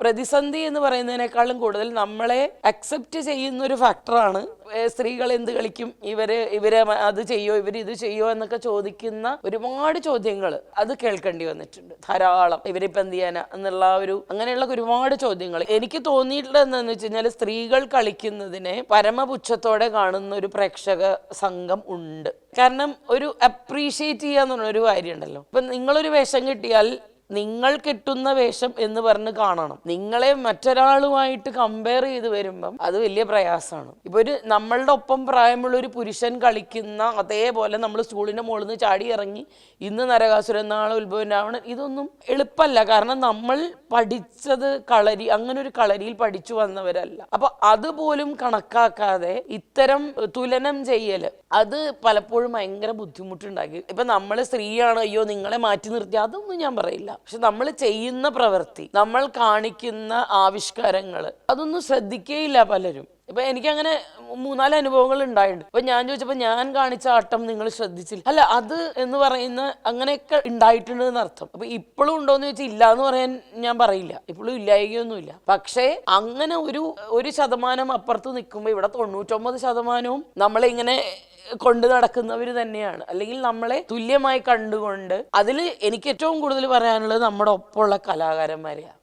പ്രതിസന്ധി എന്ന് പറയുന്നതിനേക്കാളും കൂടുതൽ നമ്മളെ അക്സെപ്റ്റ് ചെയ്യുന്ന ഒരു ഫാക്ടറാണ് സ്ത്രീകൾ എന്ത് കളിക്കും? ഇവർ ഇവരെ അത് ചെയ്യോ? ഇവർ ഇത് ചെയ്യോ? എന്നൊക്കെ ചോദിക്കുന്ന ഒരുപാട് ചോദ്യങ്ങൾ അത് കേൾക്കേണ്ടി വന്നിട്ടുണ്ട്. ധാരാളം. ഇവരിപ്പം എന്ത് ചെയ്യാന? എന്നുള്ള ഒരു അങ്ങനെയുള്ള ഒരുപാട് ചോദ്യങ്ങൾ. എനിക്ക് തോന്നിയിട്ടുള്ള എന്താണെന്ന് വെച്ച് കഴിഞ്ഞാൽ സ്ത്രീകൾ കളിക്കുന്നതിനെ പരമപുച്ഛത്തോടെ കാണുന്ന ഒരു പ്രേക്ഷക സംഘം ഉണ്ട്. കാരണം ഒരു അപ്രീഷിയേറ്റ് ചെയ്യാന്ന് പറഞ്ഞ ഒരു കാര്യമുണ്ടല്ലോ. ഇപ്പൊ നിങ്ങളൊരു വേഷം കിട്ടിയാൽ നിങ്ങൾ കിട്ടുന്ന വേഷം എന്ന് പറഞ്ഞ് കാണണം. നിങ്ങളെ മറ്റൊരാളുമായിട്ട് കമ്പയർ ചെയ്ത് വരുമ്പം അത് വലിയ പ്രയാസമാണ്. ഇപ്പൊ ഒരു നമ്മളുടെ ഒപ്പം പ്രായമുള്ള ഒരു പുരുഷൻ കളിക്കുന്ന അതേപോലെ നമ്മൾ സ്കൂളിന്റെ മുകളിൽ നിന്ന് ചാടി ഇറങ്ങി ഇന്ന് നരകാസുരൻ നാളെ ഉത്ഭവനാവണം ഇതൊന്നും എളുപ്പമല്ല. കാരണം നമ്മൾ പഠിച്ചത് കളരി അങ്ങനെ ഒരു കളരിയിൽ പഠിച്ചു വന്നവരല്ല. അപ്പൊ അതുപോലും കണക്കാക്കാതെ ഇത്തരം തുലനം ചെയ്യൽ അത് പലപ്പോഴും ഭയങ്കര ബുദ്ധിമുട്ടുണ്ടാക്കി. ഇപ്പൊ നമ്മൾ സ്ത്രീയാണ് അയ്യോ നിങ്ങളെ മാറ്റി നിർത്തി. അതൊന്നും ഞാൻ പറയില്ല. പക്ഷെ നമ്മൾ ചെയ്യുന്ന പ്രവൃത്തി നമ്മൾ കാണിക്കുന്ന ആവിഷ്കാരങ്ങൾ അതൊന്നും ശ്രദ്ധിക്കേയില്ല പലരും. ഇപ്പൊ എനിക്കങ്ങനെ മൂന്നാൽ അനുഭവങ്ങൾ ഉണ്ടായിട്ടുണ്ട്. ഇപ്പൊ ഞാൻ ചോദിച്ചപ്പോ ഞാൻ കാണിച്ച ആട്ടം നിങ്ങൾ ശ്രദ്ധിച്ചില്ല. അല്ല അത് എന്ന് പറയുന്ന അങ്ങനെയൊക്കെ ഉണ്ടായിട്ടുണ്ട് എന്ന് അർത്ഥം അപ്പൊ ഇപ്പോഴും ഉണ്ടോന്ന് ചോദിച്ചാൽ ഇല്ല എന്ന് പറയാൻ ഞാൻ പറയില്ല. ഇപ്പോഴും ഇല്ലായികയൊന്നുമില്ല. പക്ഷേ അങ്ങനെ ഒരു ഒരു ശതമാനം അപ്പുറത്ത് നിൽക്കുമ്പോൾ ഇവിടെ തൊണ്ണൂറ്റൊമ്പത് ശതമാനവും നമ്മളിങ്ങനെ കൊണ്ട് നടക്കുന്നവർ തന്നെയാണ്. അല്ലെങ്കിൽ നമ്മളെ തുല്യമായി കണ്ടുകൊണ്ട് അതിൽ എനിക്ക് ഏറ്റവും കൂടുതൽ പറയാനുള്ളത് നമ്മുടെ ഒപ്പമുള്ള കലാകാരന്മാരെയാണ്.